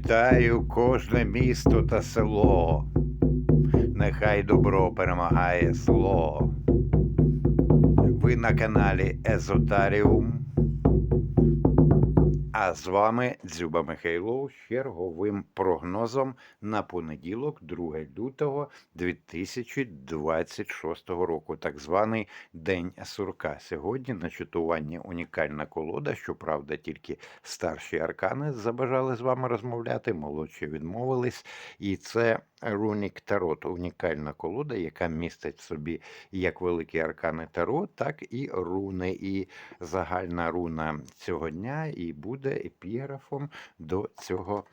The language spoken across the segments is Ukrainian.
Вітаю кожне місто та село. Нехай добро перемагає зло. Ви на каналі Езотаріум. А з вами Дзюба Михайло з черговим прогнозом на понеділок, 2 лютого 2026 року, так званий День Сурка. Сьогодні на читуванні унікальна колода. Щоправда, тільки старші аркани забажали з вами розмовляти, молодші відмовились. І це Рунік Тарот, унікальна колода, яка містить в собі як великі аркани Таро, так і руни. І загальна руна цього дня і буде епіграфом до цього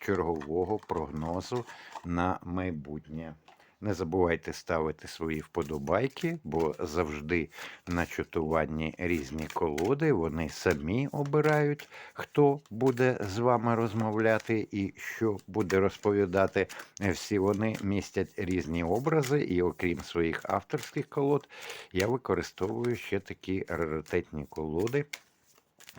чергового прогнозу на майбутнє. Не забувайте ставити свої вподобайки, бо завжди на чатуванні різні колоди. Вони самі обирають, хто буде з вами розмовляти і що буде розповідати. Всі вони містять різні образи, і окрім своїх авторських колод, я використовую ще такі раритетні колоди.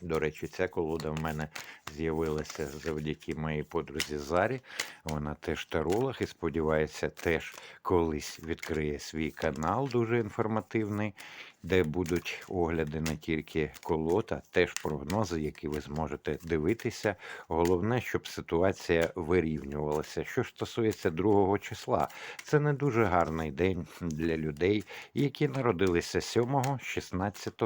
До речі, ця колода в мене з'явилася завдяки моїй подрузі Зарі. Вона теж таролог і сподівається, теж колись відкриє свій канал, дуже інформативний, де будуть огляди не тільки колод, а теж прогнози, які ви зможете дивитися. Головне, щоб ситуація вирівнювалася. Що ж стосується другого числа, це не дуже гарний день для людей, які народилися 7, 16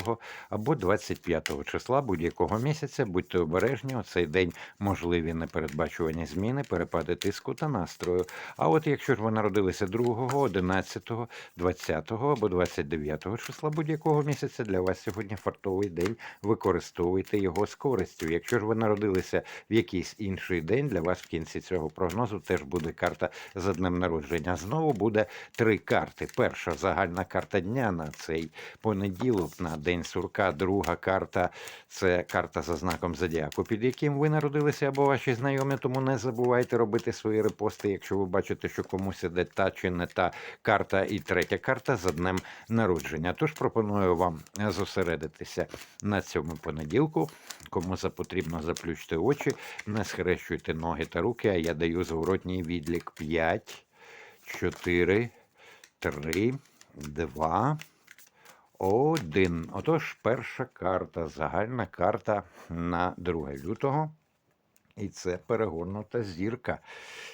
або 25 числа будь-якого місяця. Будьте обережні, у цей день можливі непередбачувані зміни, перепади тиску та настрою. А от якщо ж ви народилися 2, 11, 20 або 29 числа будь-якого місяця, для вас сьогодні фартовий день. Використовуйте його з користю. Якщо ж ви народилися в якийсь інший день, для вас в кінці цього прогнозу теж буде карта за днем народження. Знову буде три карти. Перша загальна карта дня на цей понеділок, на день сурка. Друга карта це карта за знаком зодіаку, під яким ви народилися або ваші знайомі. Тому не забувайте робити свої репости, якщо ви бачите, що комусь іде та чи не та карта. І третя карта за днем народження. Тож пропоную вам зосередитися на цьому понеділку. Кому запотрібно заплющити очі, не схрещуйте ноги та руки, а я даю зворотній відлік 5, 4, 3, 2, 1. Отож, перша карта, загальна карта на 2 лютого. І це перегорнута зірка.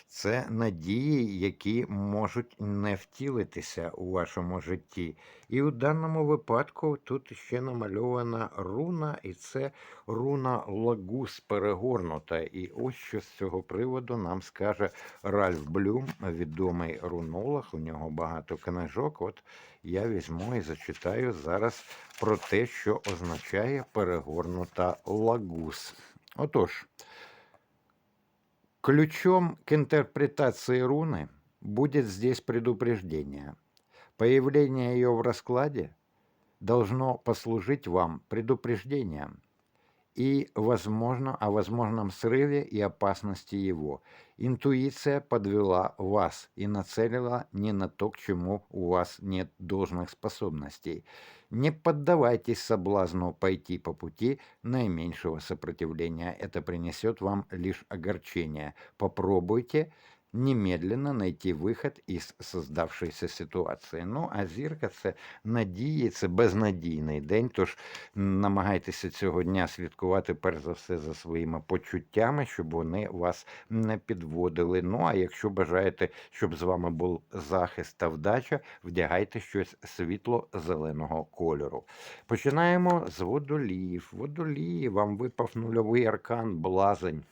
Це надії, які можуть не втілитися у вашому житті. І у даному випадку тут ще намальована руна, і це руна Лагус перегорнута. І ось що з цього приводу нам скаже Ральф Блюм, відомий рунолог. У нього багато книжок. От я візьму і зачитаю зараз про те, що означає перегорнута лагус. Отож. Ключом к интерпретации руны будет здесь предупреждение. Появление ее в раскладе должно послужить вам предупреждением и, возможно, о возможном срыве и опасности его. Интуиция подвела вас и нацелила не на то, к чему у вас нет должных способностей. Не поддавайтесь соблазну пойти по пути наименьшего сопротивления. Это принесет вам лишь огорчение. Попробуйте немедленно найти вихід із создавшейся ситуації. Ну, а зірка це надії, це безнадійний день. Тож намагайтеся цього дня слідкувати перш за все за своїми почуттями, щоб вони вас не підводили. Ну а якщо бажаєте, щоб з вами був захист та вдача, вдягайте щось світло-зеленого кольору. Починаємо з водоліїв. Водолії вам випав нульовий аркан, блазень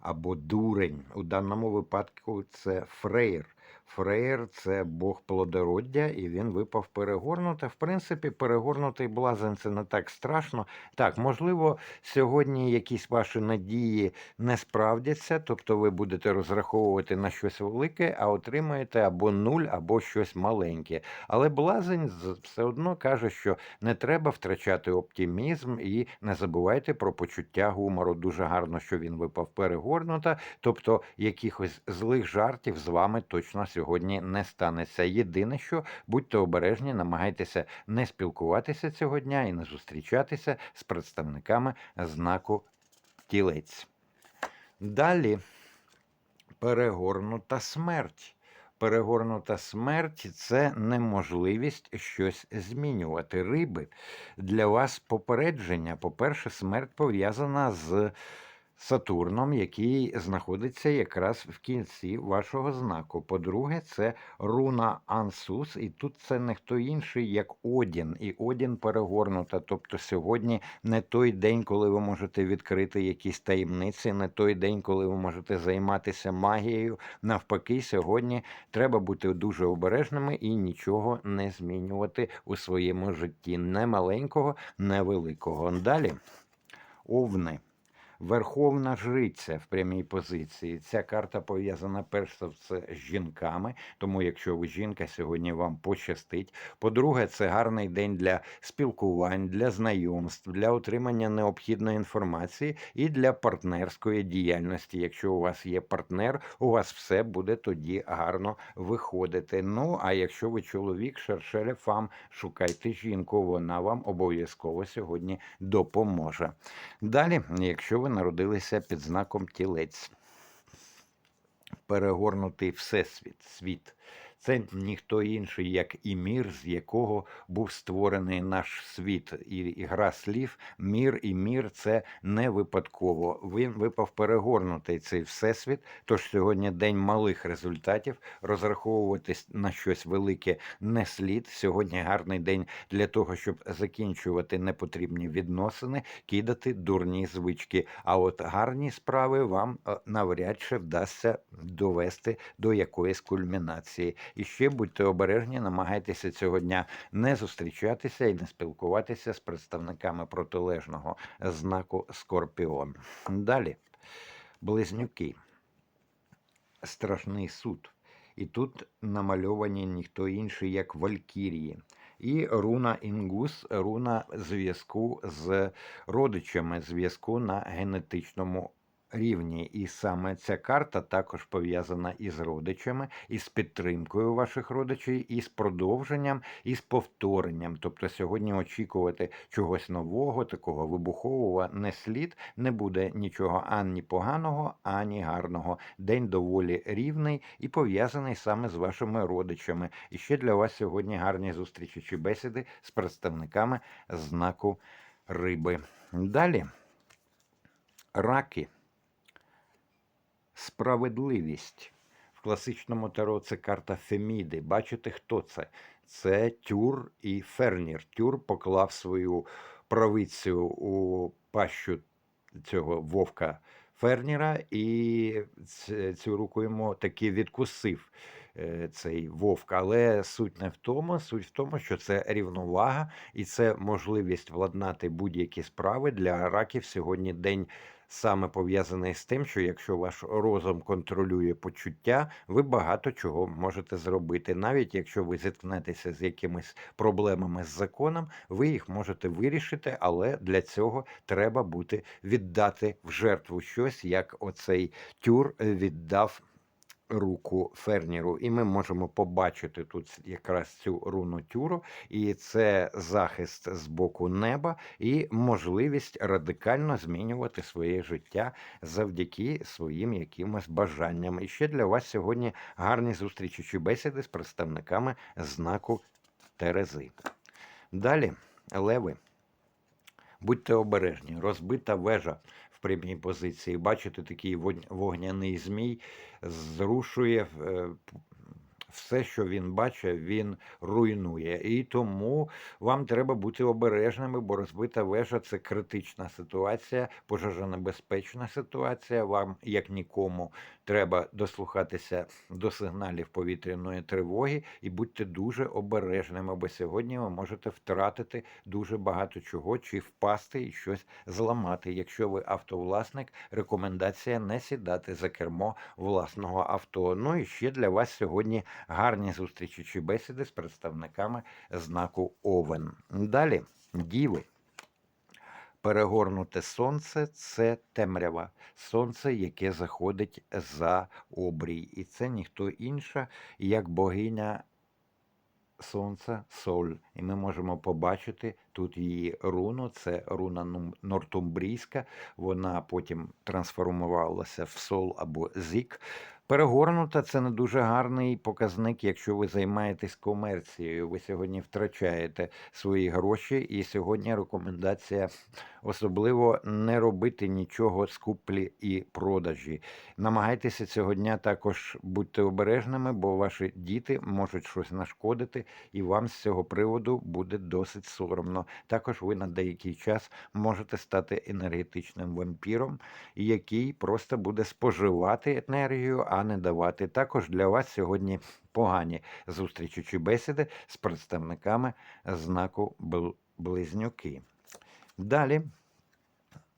або дурень. У даному випадку це фрейр. Фрейр це Бог плодороддя, і він випав перегорнути. В принципі, перегорнутий блазень це не так страшно. Так, можливо, сьогодні якісь ваші надії не справдяться, тобто ви будете розраховувати на щось велике, а отримаєте або нуль, або щось маленьке. Але блазень все одно каже, що не треба втрачати оптимізм і не забувайте про почуття гумору. Дуже гарно, що він випав перегорнута, тобто якихось злих жартів з вами точно сьогодні не станеться. Єдине, що будьте обережні, намагайтеся не спілкуватися цього дня і не зустрічатися з представниками знаку тілець. Далі перегорнута смерть. Перегорнута смерть це неможливість щось змінювати. Риби для вас попередження. По-перше, смерть пов'язана з Сатурном, який знаходиться якраз в кінці вашого знаку. По-друге, це руна Ансус, і тут це не хто інший, як Одін. І Одін перегорнута. Тобто сьогодні не той день, коли ви можете відкрити якісь таємниці, не той день, коли ви можете займатися магією. Навпаки, сьогодні треба бути дуже обережними і нічого не змінювати у своєму житті. Не маленького, не великого. Далі овни. Верховна жриця в прямій позиції. Ця карта пов'язана перш за все з жінками. Тому, якщо ви жінка, сьогодні вам пощастить. По-друге, це гарний день для спілкувань, для знайомств, для отримання необхідної інформації і для партнерської діяльності. Якщо у вас є партнер, у вас все буде тоді гарно виходити. Ну а якщо ви чоловік, шершеля фам, шукайте жінку, вона вам обов'язково сьогодні допоможе. Далі, якщо ви народилися під знаком тілець, перегорнутий всесвіт, світ. Це ніхто інший, як і мір, з якого був створений наш світ. І, гра слів, мір і мір це не випадково. Він випав перегорнутий цей всесвіт. Тож сьогодні день малих результатів. Розраховуватись на щось велике не слід. Сьогодні гарний день для того, щоб закінчувати непотрібні відносини, кидати дурні звички. А от гарні справи вам е, навряд чи вдасться довести до якоїсь кульмінації. І ще будьте обережні, намагайтеся цього дня не зустрічатися і не спілкуватися з представниками протилежного знаку Скорпіон. Далі, близнюки, страшний суд. І тут намальовані ніхто інший, як Валькірії. І руна Інгус, руна зв'язку з родичами, зв'язку на генетичному рівні. І саме ця карта також пов'язана із родичами, із підтримкою ваших родичів, і з продовженням, і з повторенням. Тобто сьогодні очікувати чогось нового, такого вибухового не слід, не буде нічого ані поганого, ані гарного. День доволі рівний і пов'язаний саме з вашими родичами. І ще для вас сьогодні гарні зустрічі чи бесіди з представниками знаку риби. Далі раки. Справедливість. В класичному таро це карта Феміди. Бачите, хто це? Це Тюр і Фернір. Тюр поклав свою правицю у пащу цього вовка Ферніра, і цю руку йому таки відкусив е, цей вовк. Але суть не в тому, суть в тому, що це рівновага і це можливість владнати будь-які справи для раків сьогодні день саме пов'язаний з тим, що якщо ваш розум контролює почуття, ви багато чого можете зробити. Навіть якщо ви зіткнетеся з якимись проблемами з законом, ви їх можете вирішити, але для цього треба бути віддати в жертву щось, як оцей тюр віддав руку Ферніру, і ми можемо побачити тут якраз цю руну тюру, і це захист з боку неба і можливість радикально змінювати своє життя завдяки своїм якимось бажанням. І ще для вас сьогодні гарні зустрічі чи бесіди з представниками знаку Терези. Далі, леви. Будьте обережні, розбита вежа в прямій позиції. Бачите, такий вогняний змій зрушує е, все, що він бачить, він руйнує. І тому вам треба бути обережними, бо розбита вежа це критична ситуація, пожежонебезпечна ситуація. Вам, як нікому, треба дослухатися до сигналів повітряної тривоги і будьте дуже обережними, бо сьогодні ви можете втратити дуже багато чого чи впасти і щось зламати. Якщо ви автовласник, рекомендація не сідати за кермо власного авто. Ну і ще для вас сьогодні гарні зустрічі чи бесіди з представниками знаку Овен. Далі діви. Перегорнуте сонце це темрява, сонце, яке заходить за обрій. І це ніхто інша, як богиня сонця соль. І ми можемо побачити тут її руну. Це руна Нортумбрійська. Вона потім трансформувалася в сол або зік. Перегорнута це не дуже гарний показник, якщо ви займаєтесь комерцією. Ви сьогодні втрачаєте свої гроші, і сьогодні рекомендація особливо не робити нічого з куплі і продажі. Намагайтеся цього дня також будьте обережними, бо ваші діти можуть щось нашкодити, і вам з цього приводу буде досить соромно. Також ви на деякий час можете стати енергетичним вампіром, який просто буде споживати енергію, не давати. Також для вас сьогодні погані зустрічі чи бесіди з представниками знаку Близнюки. Далі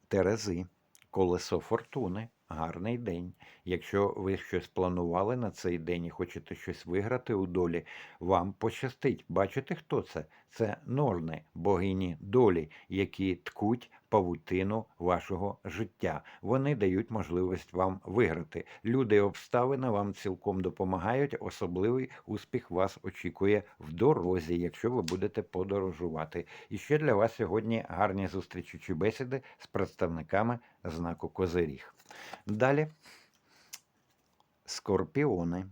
Терези, колесо фортуни, гарний день. Якщо ви щось планували на цей день і хочете щось виграти у долі, вам пощастить. Бачите, хто це? Це Норни, богині долі, які ткуть павутину вашого життя. Вони дають можливість вам виграти. Люди і обставини вам цілком допомагають. Особливий успіх вас очікує в дорозі, якщо ви будете подорожувати. І ще для вас сьогодні гарні зустрічі чи бесіди з представниками знаку Козиріг. Далі скорпіони.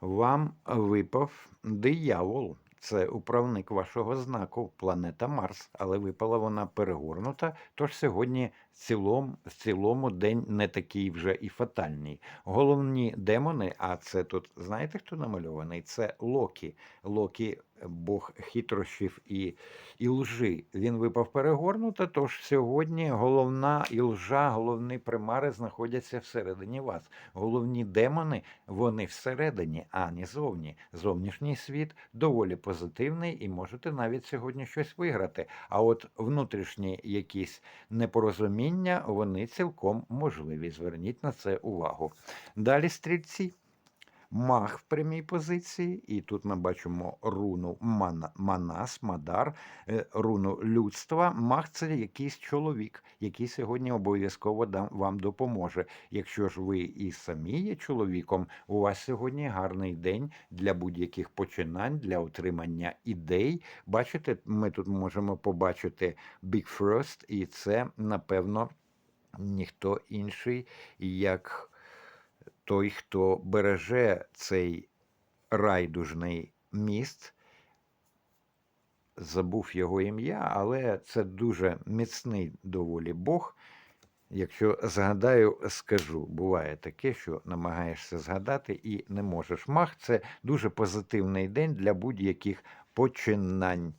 Вам випав диявол. Це управник вашого знаку, планета Марс, але випала вона перегорнута. Тож сьогодні в цілому, в цілому день не такий вже і фатальний. Головні демони, а це тут знаєте, хто намальований? Це Локі. Локі, бог хитрощів і, і лжи. Він випав перегорнуто, тож сьогодні головна і лжа, головні примари знаходяться всередині вас. Головні демони, вони всередині, а не зовні. Зовнішній світ доволі позитивний і можете навіть сьогодні щось виграти. А от внутрішні якісь непорозуміння, вони цілком можливі. Зверніть на це увагу. Далі стрільці. Маг в прямій позиції, і тут ми бачимо руну Мана, Манас, Мадар, е, руну людства. Маг це якийсь чоловік, який сьогодні обов'язково дам- вам допоможе. Якщо ж ви і самі є чоловіком, у вас сьогодні гарний день для будь-яких починань, для отримання ідей. Бачите, ми тут можемо побачити Big First, і це, напевно, ніхто інший, як той, хто береже цей райдужний міст, забув його ім'я, але це дуже міцний доволі Бог. Якщо згадаю, скажу. Буває таке, що намагаєшся згадати і не можеш. Мах це дуже позитивний день для будь-яких починань.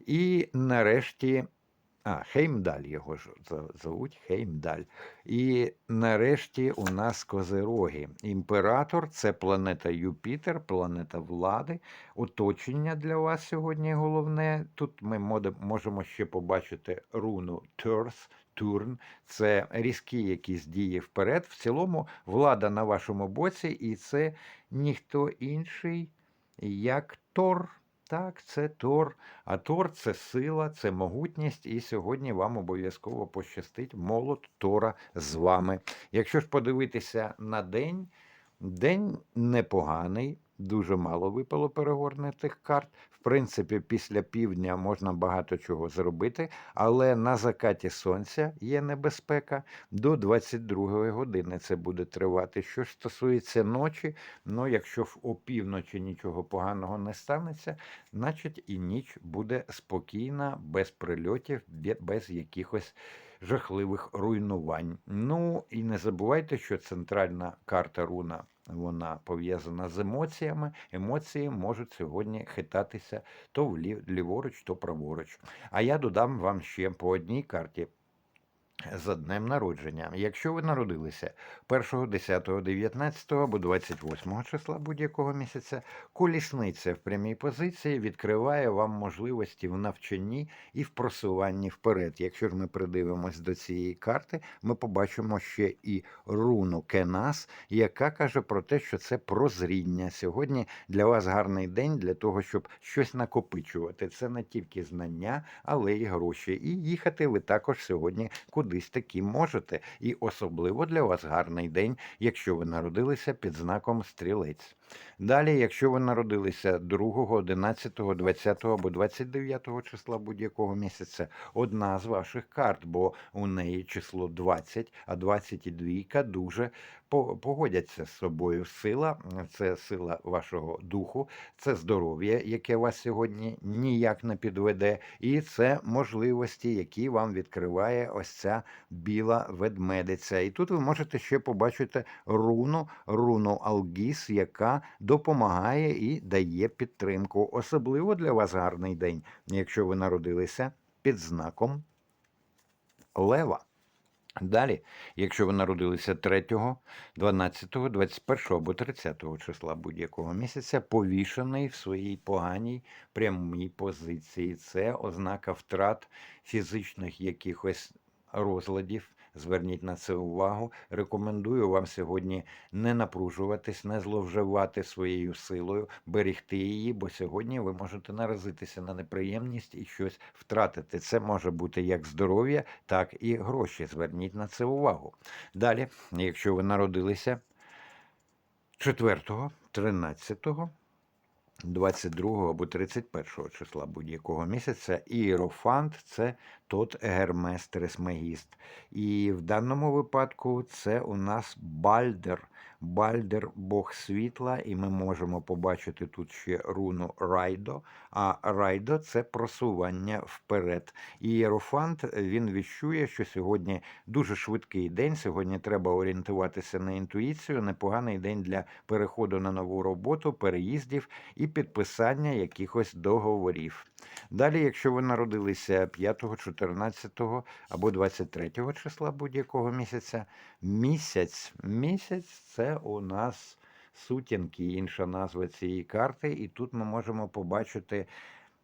І нарешті. А, Хеймдаль його ж зовуть Хеймдаль. І нарешті у нас козироги. Імператор це планета Юпітер, планета влади. Оточення для вас сьогодні головне. Тут ми можемо ще побачити руну Терс. Турн це різкі якісь дії вперед. В цілому влада на вашому боці, і це ніхто інший, як Тор. Так, це Тор. А Тор це сила, це могутність, і сьогодні вам обов'язково пощастить молот Тора з вами. Якщо ж подивитися на день, день непоганий, дуже мало випало перегорнутих карт. В принципі, після півдня можна багато чого зробити, але на закаті сонця є небезпека до 22 години. Це буде тривати. Що ж стосується ночі, ну якщо в опівночі нічого поганого не станеться, значить і ніч буде спокійна, без прильотів, без якихось жахливих руйнувань. Ну і не забувайте, що центральна карта руна. Вона пов'язана з емоціями. Емоції можуть сьогодні хитатися то влів- ліворуч, то праворуч. А я додам вам ще по одній карті за днем народження. Якщо ви народилися 1, 10, 19 або 28 числа будь-якого місяця, колісниця в прямій позиції відкриває вам можливості в навчанні і в просуванні вперед. Якщо ж ми придивимось до цієї карти, ми побачимо ще і руну Кенас, яка каже про те, що це прозріння. Сьогодні для вас гарний день для того, щоб щось накопичувати. Це не тільки знання, але й гроші. І їхати ви також сьогодні кудись таки можете. І особливо для вас гарний день, якщо ви народилися під знаком стрілець. Далі, якщо ви народилися 2, 11, 20 або 29 числа будь-якого місяця, одна з ваших карт, бо у неї число 20, а 22 дуже погодяться з собою. Сила це сила вашого духу, це здоров'я, яке вас сьогодні ніяк не підведе, і це можливості, які вам відкриває ось ця біла ведмедиця. І тут ви можете ще побачити руну, руну Алгіс, яка допомагає і дає підтримку. Особливо для вас гарний день, якщо ви народилися під знаком Лева. Далі, якщо ви народилися 3, 12, 21 або 30 числа будь-якого місяця, повішений в своїй поганій прямій позиції. Це ознака втрат фізичних якихось розладів. Зверніть на це увагу. Рекомендую вам сьогодні не напружуватись, не зловживати своєю силою, берегти її, бо сьогодні ви можете наразитися на неприємність і щось втратити. Це може бути як здоров'я, так і гроші. Зверніть на це увагу. Далі, якщо ви народилися 4, 13, 22 або 31 числа будь-якого місяця. Іерофант це тот Гермес Трисмегіст. І в даному випадку це у нас Бальдер. Бальдер Бог світла, і ми можемо побачити тут ще руну Райдо. А Райдо це просування вперед. І Єрофант він віщує, що сьогодні дуже швидкий день. Сьогодні треба орієнтуватися на інтуїцію. Непоганий день для переходу на нову роботу, переїздів і підписання якихось договорів. Далі, якщо ви народилися 5, 14 або 23 числа будь-якого місяця, місяць, місяць це у нас сутінки, інша назва цієї карти, і тут ми можемо побачити,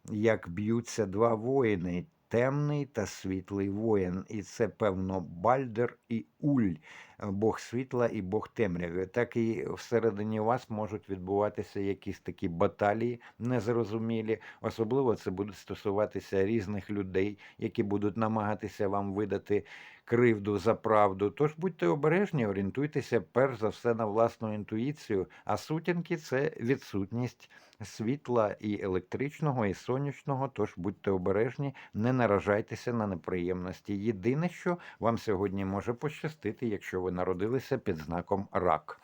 як б'ються два воїни. Темний та світлий воїн, і це певно Бальдер і Уль, Бог світла і Бог темряви. Так і всередині вас можуть відбуватися якісь такі баталії незрозумілі. Особливо це буде стосуватися різних людей, які будуть намагатися вам видати кривду за правду. Тож будьте обережні, орієнтуйтеся перш за все на власну інтуїцію. А сутінки це відсутність світла і електричного, і сонячного. Тож будьте обережні, не наражайтеся на неприємності. Єдине, що вам сьогодні може пощастити, якщо ви народилися під знаком рак.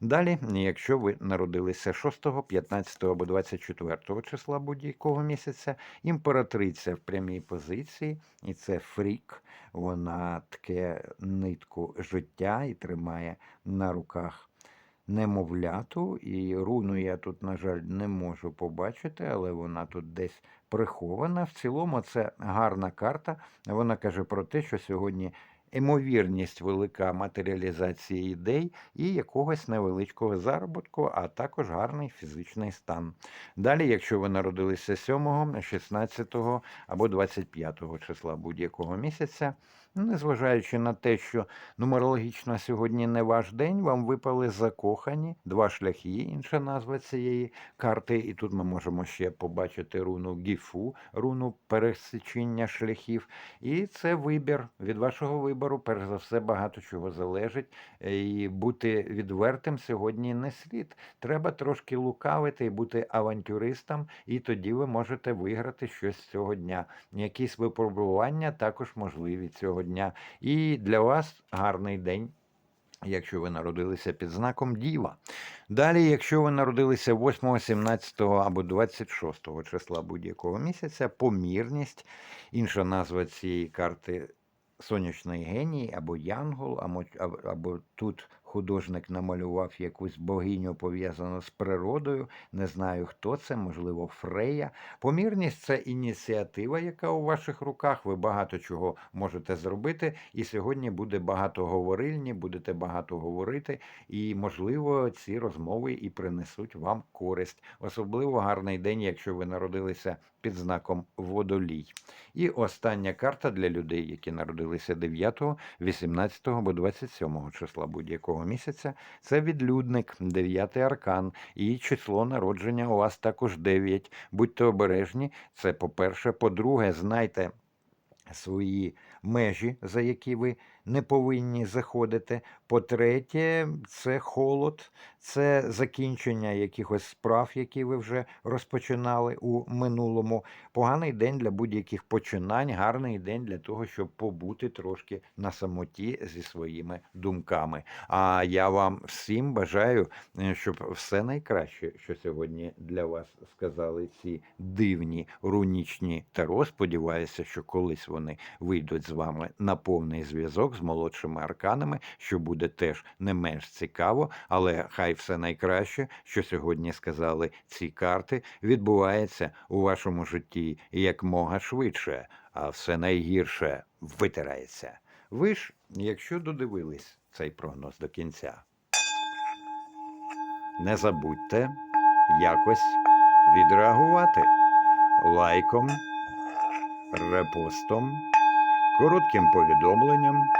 Далі, якщо ви народилися 6, 15 або 24 числа будь-якого місяця, імператриця в прямій позиції, і це фрік, вона таке нитку життя і тримає на руках немовляту, і руну я тут, на жаль, не можу побачити, але вона тут десь прихована. В цілому це гарна карта. Вона каже про те, що сьогодні ймовірність велика матеріалізації ідей і якогось невеличкого заробітку, а також гарний фізичний стан. Далі, якщо ви народилися 7, 16 або 25 числа будь-якого місяця, незважаючи на те, що нумерологічно сьогодні не ваш день, вам випали закохані два шляхи, інша назва цієї карти. І тут ми можемо ще побачити руну гіфу, руну пересічення шляхів. І це вибір від вашого вибору, перш за все, багато чого залежить. І бути відвертим сьогодні не слід. Треба трошки лукавити і бути авантюристом, і тоді ви можете виграти щось цього дня. Якісь випробування також можливі цього дня. І для вас гарний день. Якщо ви народилися під знаком Діва. Далі, якщо ви народилися 8, 17 або 26 числа будь-якого місяця, помірність, інша назва цієї карти сонячний геній або Янгол, або, або тут художник намалював якусь богиню пов'язану з природою. Не знаю, хто це, можливо, Фрея. Помірність це ініціатива, яка у ваших руках. Ви багато чого можете зробити. І сьогодні буде багато говорильні, будете багато говорити, і, можливо, ці розмови і принесуть вам користь. Особливо гарний день, якщо ви народилися під знаком водолій. І остання карта для людей, які народилися 9, 18 або 27 числа будь-якого місяця. Це відлюдник, 9 аркан, і число народження у вас також 9. Будьте обережні. Це по-перше. По-друге, знайте свої межі, за які ви не повинні заходити. По-третє, це холод, це закінчення якихось справ, які ви вже розпочинали у минулому. Поганий день для будь-яких починань, гарний день для того, щоб побути трошки на самоті зі своїми думками. А я вам всім бажаю, е, щоб все найкраще, що сьогодні для вас сказали ці дивні рунічні таро. Сподіваюся, що колись вони вийдуть з вами на повний зв'язок з молодшими арканами, що буде теж не менш цікаво, але хай все найкраще, що сьогодні сказали ці карти, відбувається у вашому житті якмога швидше, а все найгірше витирається. Ви ж, якщо додивились цей прогноз до кінця, не забудьте якось відреагувати лайком, репостом, коротким повідомленням.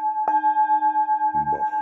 Бог.